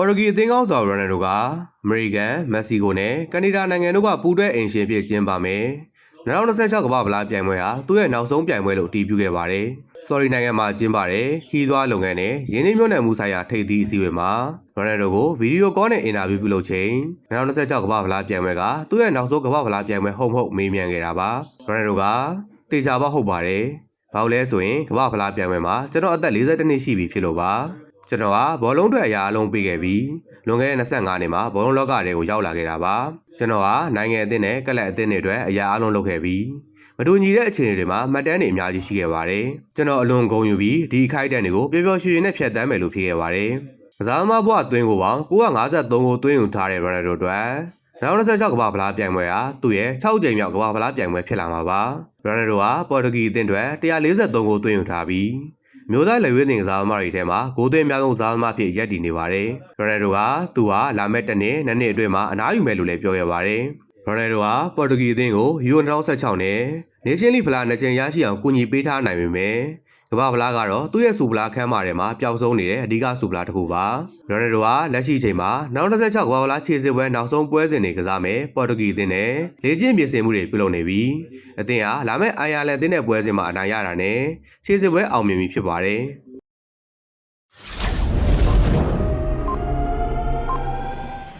ပေါ်တူဂီအသင်းကောင်းဆောင်ရိုနယ်ဒိုကအမေရိကန်မက္ကဆီကိုနဲ့ကနေဒါနိုင်ငံတို့ကပူးတွဲအိမ်ရှင်ဖြစ်ကျင်းပါမယ်2026ကမ္ဘာဗလားပြိုင်ပွဲဟာသူ့ရဲ့နောက်ဆုံးပြိုင်ပွဲလို့အတည်ပြုခဲ့ပါတယ်။ဆော်ရီနိုင်ငံမှာကျင်းပတဲ့ခီးသွွားလုပ်ငန်းနဲ့ရင်းနှီးမြှုပ်နှံမှုဆိုင်ရာထိပ်သီးအစည်းအဝေးမှာရိုနယ်ဒိုကိုဗီဒီယိုကောနဲ့အင်တာဗျူးပြုလုပ်ချိန်2026ကမ္ဘာဗလားပြိုင်ပွဲကသူ့ရဲ့နောက်ဆုံးကမ္ဘာဗလားပြိုင်ပွဲဟုတ်မဟုတ်မေးမြန်းခဲ့တာပါ။ရိုနယ်ဒိုကတေချာပါဟုတ်ပါတယ်။ဘာလို့လဲဆိုရင်ကမ္ဘာဗလားပြိုင်ပွဲမှာကျွန်တော်အသက်42နှစ်ရှိပြီဖြစ်လို့ပါ။ ကျွန်တော်ကဘောလုံးတွေအရာအလုံးပေးခဲ့ပြီးလွန်ခဲ့တဲ့25နှစ်မှာဘောလုံးလောကတွေကိုရောက်လာခဲ့တာပါကျွန်တော်ကနိုင်ငံအသင်းနဲ့ကလပ်အသင်းတွေအတွက်အရာအလုံးလုပ်ခဲ့ပြီးမတူညီတဲ့အခြေအနေတွေမှာမှတ်တမ်းတွေအများကြီးရှိခဲ့ပါတယ်ကျွန်တော်အလွန်ဂုဏ်ယူပြီးဒီအခိုက်အတန့်တွေကိုပျော်ပျော်ရွှင်ရွှင်နဲ့ဖြတ်တန်းမယ်လို့ဖြစ်ခဲ့ပါတယ်ကစားသမားဘဝအတွင်းကိုပေါင်း953ကိုသွင်းယူထားတဲ့ရိုနယ်ဒိုအတွက်2026ကမ္ဘာဗလားပြိုင်ပွဲဟာသူ့ရဲ့6ကြိမ်မြောက်ကမ္ဘာဗလားပြိုင်ပွဲဖြစ်လာမှာပါရိုနယ်ဒိုဟာပေါ်တူဂီအသင်းအတွက်143ကိုသွင်းယူထားပြီး မျိုးသားလက်ရွေးတင်ကစားသမားတွေထဲမှာဂိုးသွင်းအများဆုံးကစားသမားဖြစ်ရပ်တည်နေပါတယ်။ရိုနယ်ဒိုကသူဟာလာမယ့်တစ်နှစ်နှစ်နှစ်အတွင်းမှာအနားယူမယ်လို့လည်းပြောခဲ့ပါတယ်။ရိုနယ်ဒိုဟာပေါ်တူဂီအသင်းကိုယူရို2016နဲ့နေရှင်လီဖလားနှစ်ကြိမ်ရရှိအောင်ကူညီပေးထားနိုင်ပေမဲ့ ကမ္ဘာဖလားကတော့သူ့ရဲ့စူပလာခန်းမာထဲမှာပျောက်ဆုံးနေတဲ့အဓိကစူပလာတစ်ခုပါ။ရိုနယ်ဒိုဟာလက်ရှိချိန်မှာနောက်26ကမ္ဘာဖလားခြေစစ်ပွဲနောက်ဆုံးပွဲစဉ်တွေကစားမယ်ပေါ်တူဂီအသင်းနဲ့လေ့ကျင့်ပြင်ဆင်မှုတွေပြုလုပ်နေပြီးအသင်းဟာလာမယ့်အိုင်ယာလန်အသင်းနဲ့ပွဲစဉ်မှာအနိုင်ရတာနဲ့ခြေစစ်ပွဲအောင်မြင်ပြီဖြစ်ပါတယ်။